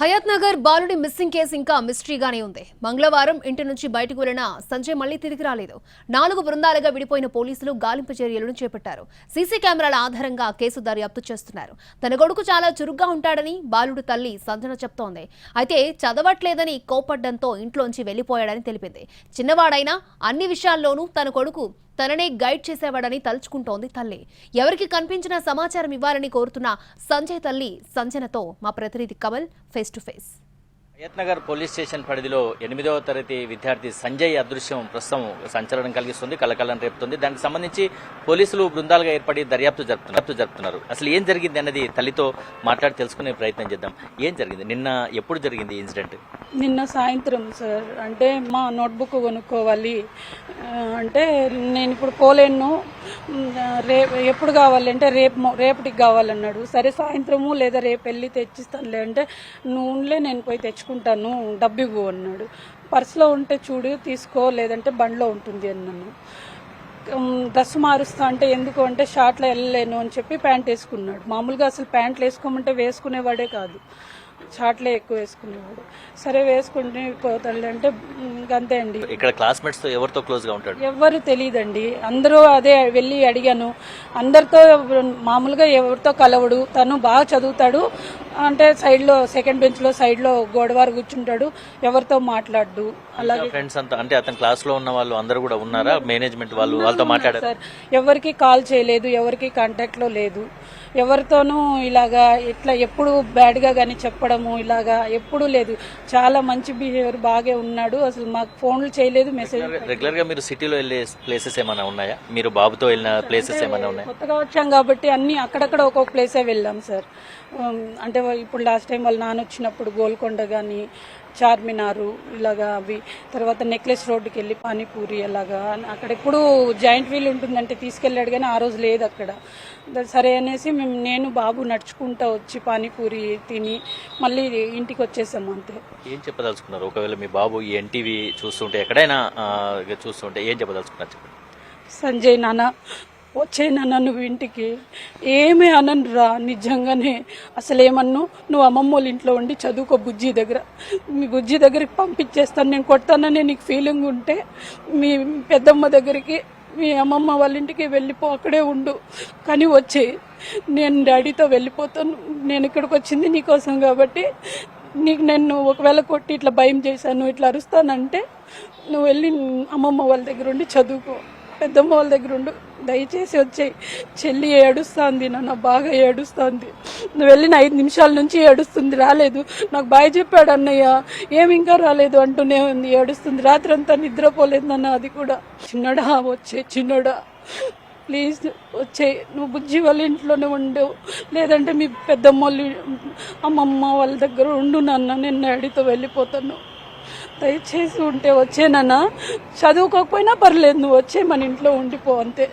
హయాత్ నగర్ బాలుడి missing case ఇంకా మిస్టరీగానే ఉంది. మంగళవారం ఇంటి నుంచి బయటకు వెళ్ళిన సంజయ్ మళ్ళీ తిరిగి రాలేదు. నాలుగు బృందాలుగా విడిపోయిన పోలీసులు గాలింపు చర్యలను చేపట్టారు. సీసీ కెమెరాల ఆధారంగా కేసు దర్యాప్తు చేస్తున్నారు. తన కొడుకు చాలా చురుగ్గా ఉంటాడని బాలుడు తల్లి సంజన చెప్తోంది. అయితే చదవట్లేదని కోపడ్డంతో ఇంట్లోంచి వెళ్ళిపోయాడని తెలిపింది. చిన్నవాడైనా అన్ని విషయాల్లోనూ తన కొడుకు తననే గైడ్ చేసేవాడని తలుచుకుంటోంది తల్లి. ఎవరికి కనిపించిన సమాచారం ఇవ్వాలని కోరుతున్న సంజయ్ తల్లి సంజనతో మా ప్రతినిధి Kamal face to face. Nagar police station పరిధిలో ఎనిమిదవ తరగతి విద్యార్థి సంజయ్ అదృశ్యం ప్రస్తుతం సంచలనం కలిగిస్తుంది కలకలం రేపుతుంది. దానికి సంబంధించి పోలీసులు బృందాలుగా ఏర్పడి దర్యాప్తు జరుపుతున్నారు దర్యాప్తు జరుపుతున్నారు. అసలు ఏం జరిగింది అన్నది తల్లితో మాట్లాడి తెలుసుకునే ప్రయత్నం చేద్దాం. ఏం జరిగింది? నిన్న ఎప్పుడు జరిగింది ఇన్సిడెంట్? నిన్న సాయంత్రం సార్. అంటే మా నోట్బుక్ కొనుక్కోవాలి. అంటే నేను ఇప్పుడు పోలేను రేపు ఎప్పుడు కావాలి అంటే రేపు రేపటికి కావాలన్నాడు. సరే సాయంత్రము లేదా రేపు వెళ్ళి తెచ్చిస్తానులే అంటే నువ్వులే నేను పోయి తెచ్చుకుంటాను డబ్బు అన్నాడు. పర్సులో ఉంటే చూడు తీసుకో లేదంటే బండిలో ఉంటుంది అన్నాను. ఉమ్, డ్రెస్ మారుస్తా అంటే ఎందుకు అంటే షార్ట్లో వెళ్ళలేను అని చెప్పి ప్యాంట్ వేసుకున్నాడు. మామూలుగా అసలు ప్యాంట్లు వేసుకోమంటే వేసుకునేవాడే కాదు. షార్ట్లే ఎక్కువ వేసుకునేవాడు సరే వేసుకుంటే పోతాడు అంటే అంతే అండి. ఇక్కడ క్లాస్మేట్స్తో ఎవరితో క్లోజ్గా ఉంటాడు? ఎవ్వరు తెలియదండి అందరూ అదే వెళ్ళి అడిగాను. అందరితో మామూలుగా ఎవరితో కలవడు. తను బాగా చదువుతాడు. అంటే సైడ్లో సెకండ్ బెంచ్లో సైడ్లో గోడవారు కూర్చుంటాడు ఎవరితో మాట్లాడు అలాగే ఫ్రెండ్స్ అంతా అంటే అతని క్లాస్లో ఉన్న వాళ్ళు అందరూ కూడా ఉన్నారా? మేనేజ్మెంట్ వాళ్ళు వాళ్ళతో మాట్లాడారు? సార్. ఎవరికి కాల్ చేయలేదు ఎవరికి కాంటాక్ట్లో లేదు. ఎవరితోనూ ఇలాగా ఇట్లా ఎప్పుడు బ్యాడ్గా కానీ చెప్పడము ఇలాగా ఎప్పుడు లేదు. చాలా మంచి బిహేవియర్ బాగా ఉన్నాడు. అసలు మాకు ఫోన్లు చేయలేదు మెసేజ్ రెగ్యులర్గా మీరు సిటీలో వెళ్ళే ప్లేసెస్ ఏమైనా ఉన్నాయా? మీరు బాబుతో వెళ్ళిన ప్లేసెస్ ఏమైనా ఉన్నాయా? కొత్తగా వచ్చాం కాబట్టి అన్ని అక్కడక్కడ ఒక్కొక్క ప్లేసే వెళ్ళాం సార్. అంటే ఇప్పుడు లాస్ట్ టైం వాళ్ళ నాన్న వచ్చినప్పుడు గోల్కొండ కానీ చార్మినారు ఇలాగా అవి తర్వాత నెక్లెస్ రోడ్డుకి వెళ్ళి పానీపూరి అలాగా అక్కడ ఎప్పుడు జాయింట్ వీల్ ఉంటుందంటే తీసుకెళ్ళాడు కానీ ఆ రోజు లేదు అక్కడ. సరే అనేసి మేము నేను బాబు నడుచుకుంటా వచ్చి పానీపూరి తిని మళ్ళీ ఇంటికి వచ్చేసాము అంతే. ఏం చెప్పదలుచుకున్నారు? ఒకవేళ మీ బాబు ఈ ఎన్టీవీ చూస్తుంటే ఎక్కడైనా చూస్తుంటే ఏం చెప్పదలుచుకున్నారు చెప్పండి? సంజయ్ నాన్న వచ్చే నువ్వు ఇంటికి. ఏమీ అనను రా నిజంగానే. అసలు ఏమన్ను? నువ్వు అమ్మమ్మ వాళ్ళ ఇంట్లో ఉండి చదువుకో బుజ్జి దగ్గర. మీ బుజ్జి దగ్గరికి పంపించేస్తాను నేను కొడతానని నీకు ఫీలింగ్ ఉంటే మీ పెద్దమ్మ దగ్గరికి మీ అమ్మమ్మ వాళ్ళ ఇంటికి వెళ్ళిపో అక్కడే ఉండు. కానీ వచ్చే నేను డాడీతో వెళ్ళిపోతాను. నేను ఇక్కడికి వచ్చింది నీకోసం కాబట్టి నీకు నేను ఒకవేళ కొట్టి ఇట్లా భయం చేశాను ఇట్లా అరుస్తానంటే నువ్వు వెళ్ళి అమ్మమ్మ వాళ్ళ దగ్గర ఉండి చదువుకో. పెద్దమ్మ వాళ్ళ దగ్గర ఉండు. దయచేసి వచ్చాయి. చెల్లి ఏడుస్తుంది నాన్న బాగా ఏడుస్తుంది. నువ్వు వెళ్ళిన ఐదు నిమిషాల నుంచి ఏడుస్తుంది రాలేదు. నాకు బాయ్ చెప్పాడు అన్నయ్య. ఏమి ఇంకా రాలేదు అంటూనే ఉంది. ఏడుస్తుంది. రాత్రి అంతా నిద్రపోలేదు అది కూడా. చిన్నడా వచ్చే చిన్నడా. ప్లీజ్ వచ్చే. నువ్వు బుజ్జి వాళ్ళ ఇంట్లోనే ఉండవు లేదంటే మీ పెద్దమ్మ వాళ్ళు అమ్మమ్మ వాళ్ళ దగ్గర ఉండు నాన్న. నేను డాడీతో వెళ్ళిపోతాను. దయచేసి ఉంటే వచ్చేనన్నా చదువుకోకపోయినా పర్లేదు నువ్వు వచ్చే మన ఇంట్లో ఉండిపో అంతే.